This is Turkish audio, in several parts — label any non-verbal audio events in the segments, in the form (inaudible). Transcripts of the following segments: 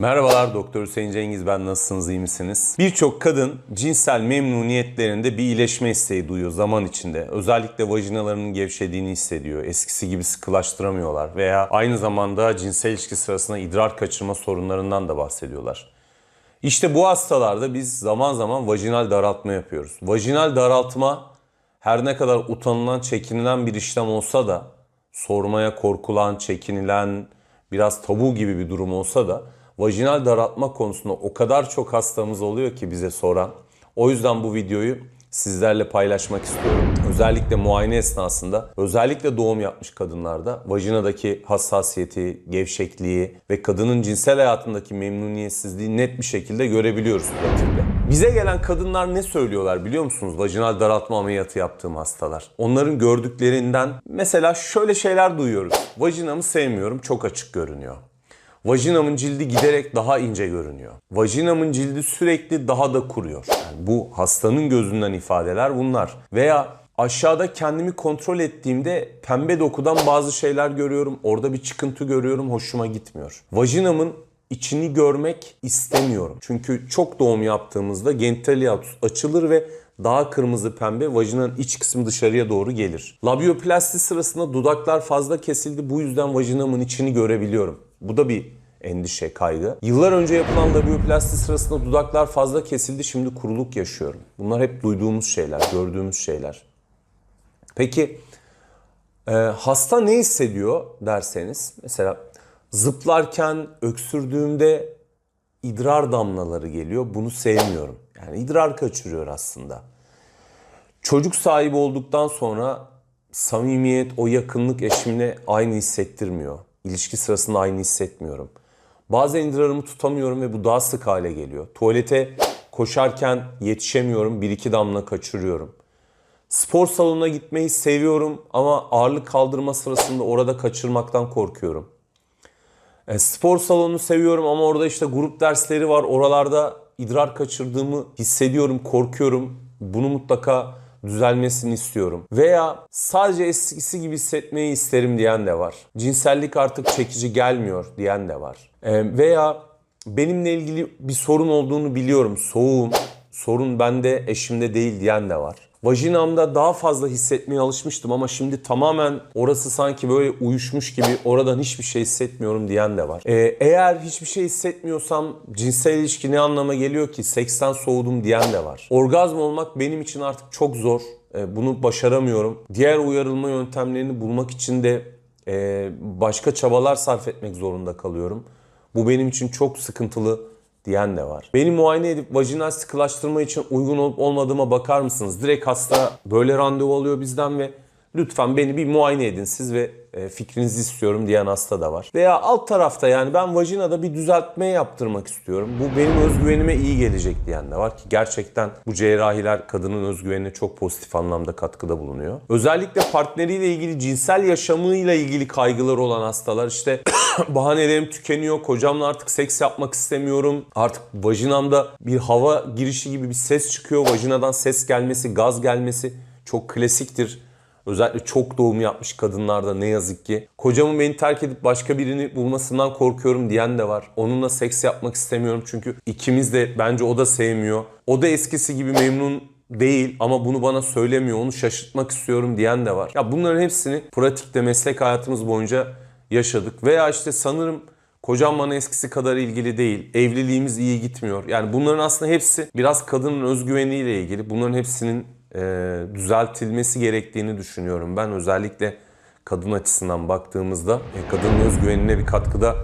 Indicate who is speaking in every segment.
Speaker 1: Merhabalar Doktor Hüseyin Cengiz ben nasılsınız iyi misiniz? Birçok kadın cinsel memnuniyetlerinde bir iyileşme isteği duyuyor zaman içinde. Özellikle vajinalarının gevşediğini hissediyor. Eskisi gibi sıkılaştıramıyorlar veya aynı zamanda cinsel ilişki sırasında idrar kaçırma sorunlarından da bahsediyorlar. İşte bu hastalarda biz zaman zaman vajinal daraltma yapıyoruz. Vajinal daraltma her ne kadar utanılan, çekinilen bir işlem olsa da sormaya korkulan, çekinilen, biraz tabu gibi bir durum olsa da vajinal daraltma konusunda o kadar çok hastamız oluyor ki bize soran. O yüzden bu videoyu sizlerle paylaşmak istiyorum. Özellikle muayene esnasında, özellikle doğum yapmış kadınlarda vajinadaki hassasiyeti, gevşekliği ve kadının cinsel hayatındaki memnuniyetsizliği net bir şekilde görebiliyoruz pratikte. Bize gelen kadınlar ne söylüyorlar biliyor musunuz? Vajinal daraltma ameliyatı yaptığım hastalar. Onların gördüklerinden mesela şöyle şeyler duyuyoruz. Vajinamı sevmiyorum, çok açık görünüyor. Vajinamın cildi giderek daha ince görünüyor. Vajinamın cildi sürekli daha da kuruyor. Yani bu hastanın gözünden ifadeler bunlar. Veya aşağıda kendimi kontrol ettiğimde pembe dokudan bazı şeyler görüyorum. Orada bir çıkıntı görüyorum. Hoşuma gitmiyor. Vajinamın içini görmek istemiyorum. Çünkü çok doğum yaptığımızda genital hiatus açılır ve daha kırmızı pembe vajinanın iç kısmı dışarıya doğru gelir. Labioplasti sırasında dudaklar fazla kesildi. Bu yüzden vajinamın içini görebiliyorum. Bu da bir endişe, kaygı. Yıllar önce yapılan labioplasti sırasında dudaklar fazla kesildi. Şimdi kuruluk yaşıyorum. Bunlar hep duyduğumuz şeyler, gördüğümüz şeyler. Peki e, hasta ne hissediyor derseniz mesela zıplarken öksürdüğümde idrar damlaları geliyor. Bunu sevmiyorum. Yani idrar kaçırıyor aslında. Çocuk sahibi olduktan sonra samimiyet, o yakınlık eşimle aynı hissettirmiyor. İlişki sırasında aynı hissetmiyorum. Bazen idrarımı tutamıyorum ve bu daha sık hale geliyor. Tuvalete koşarken yetişemiyorum, bir iki damla kaçırıyorum. Spor salonuna gitmeyi seviyorum ama ağırlık kaldırma sırasında orada kaçırmaktan korkuyorum. E, spor salonunu seviyorum ama orada işte grup dersleri var. Oralarda idrar kaçırdığımı hissediyorum, korkuyorum. Bunu mutlaka düzelmesini istiyorum. Veya sadece eskisi gibi hissetmeyi isterim diyen de var. Cinsellik artık çekici gelmiyor diyen de var. E, veya benimle ilgili bir sorun olduğunu biliyorum. Soğuğum, sorun bende, eşimde değil diyen de var. Vajinamda daha fazla hissetmeye alışmıştım ama şimdi tamamen orası sanki böyle uyuşmuş gibi oradan hiçbir şey hissetmiyorum diyen de var. Ee, eğer hiçbir şey hissetmiyorsam cinsel ilişki ne anlama geliyor ki? Seksten soğudum diyen de var. Orgazm olmak benim için artık çok zor. Ee, bunu başaramıyorum. Diğer uyarılma yöntemlerini bulmak için de e, başka çabalar sarf etmek zorunda kalıyorum. Bu benim için çok sıkıntılı diyen de var. Beni muayene edip vajinal sıkılaştırma için uygun olup olmadığıma bakar mısınız? Direkt hasta böyle randevu alıyor bizden ve lütfen beni bir muayene edin siz ve e, fikrinizi istiyorum diyen hasta da var. Veya alt tarafta yani ben vajinada bir düzeltme yaptırmak istiyorum. Bu benim özgüvenime iyi gelecek diyen de var ki gerçekten bu cerrahiler kadının özgüvenine çok pozitif anlamda katkıda bulunuyor. Özellikle partneriyle ilgili cinsel yaşamıyla ilgili kaygıları olan hastalar işte (coughs) bahanelerim tükeniyor, kocamla artık seks yapmak istemiyorum. Artık vajinamda bir hava girişi gibi bir ses çıkıyor. Vajinadan ses gelmesi, gaz gelmesi çok klasiktir. Özellikle çok doğum yapmış kadınlarda ne yazık ki. Kocamın beni terk edip başka birini bulmasından korkuyorum diyen de var. Onunla seks yapmak istemiyorum çünkü ikimiz de bence o da sevmiyor. O da eskisi gibi memnun değil ama bunu bana söylemiyor. Onu şaşırtmak istiyorum diyen de var. Ya bunların hepsini pratikte meslek hayatımız boyunca yaşadık. Veya işte sanırım kocam bana eskisi kadar ilgili değil. Evliliğimiz iyi gitmiyor. Yani bunların aslında hepsi biraz kadının özgüveniyle ilgili. Bunların hepsinin e, düzeltilmesi gerektiğini düşünüyorum. Ben özellikle kadın açısından baktığımızda e, kadının özgüvenine bir katkıda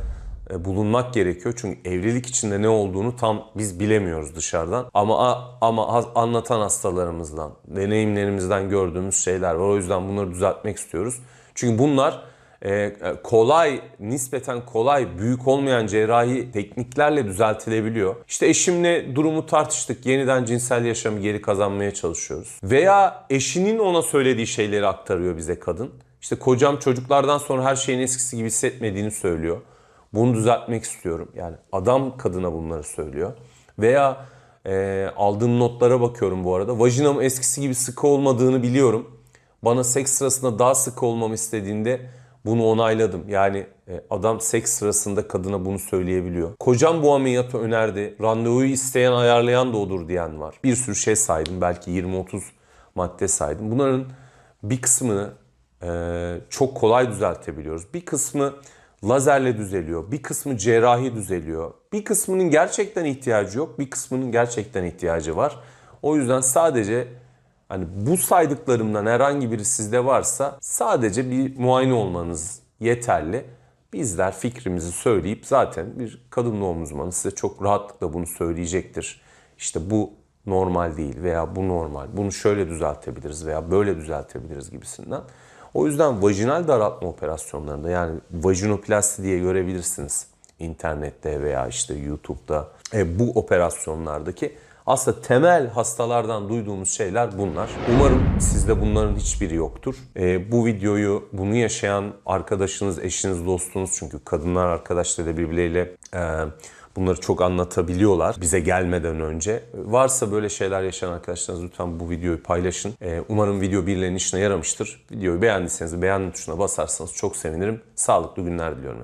Speaker 1: e, bulunmak gerekiyor. Çünkü evlilik içinde ne olduğunu tam biz bilemiyoruz dışarıdan. Ama ama ha- anlatan hastalarımızdan, deneyimlerimizden gördüğümüz şeyler var. O yüzden bunları düzeltmek istiyoruz. Çünkü bunlar e, kolay, nispeten kolay, büyük olmayan cerrahi tekniklerle düzeltilebiliyor. İşte eşimle durumu tartıştık. Yeniden cinsel yaşamı geri kazanmaya çalışıyoruz. Veya eşinin ona söylediği şeyleri aktarıyor bize kadın. İşte kocam çocuklardan sonra her şeyin eskisi gibi hissetmediğini söylüyor. Bunu düzeltmek istiyorum. Yani adam kadına bunları söylüyor. Veya e, aldığım notlara bakıyorum bu arada. Vajinam eskisi gibi sıkı olmadığını biliyorum. Bana seks sırasında daha sıkı olmamı istediğinde bunu onayladım. Yani e, adam seks sırasında kadına bunu söyleyebiliyor. Kocam bu ameliyatı önerdi. Randevuyu isteyen ayarlayan da odur diyen var. Bir sürü şey saydım. Belki 20-30 madde saydım. Bunların bir kısmını e, çok kolay düzeltebiliyoruz. Bir kısmı lazerle düzeliyor. Bir kısmı cerrahi düzeliyor. Bir kısmının gerçekten ihtiyacı yok. Bir kısmının gerçekten ihtiyacı var. O yüzden sadece hani bu saydıklarımdan herhangi biri sizde varsa sadece bir muayene olmanız yeterli. Bizler fikrimizi söyleyip zaten bir kadın doğum uzmanı size çok rahatlıkla bunu söyleyecektir. İşte bu normal değil veya bu normal. Bunu şöyle düzeltebiliriz veya böyle düzeltebiliriz gibisinden. O yüzden vajinal daraltma operasyonlarında yani vajinoplasti diye görebilirsiniz internette veya işte YouTube'da. E, bu operasyonlardaki aslında temel hastalardan duyduğumuz şeyler bunlar. Umarım sizde bunların hiçbiri yoktur. E, bu videoyu bunu yaşayan arkadaşınız, eşiniz, dostunuz çünkü kadınlar arkadaşları birbirleriyle e, bunları çok anlatabiliyorlar bize gelmeden önce. Varsa böyle şeyler yaşayan arkadaşlarınız lütfen bu videoyu paylaşın. E, umarım video birilerinin işine yaramıştır. Videoyu beğendiyseniz beğendim tuşuna basarsanız çok sevinirim. Sağlıklı günler diliyorum.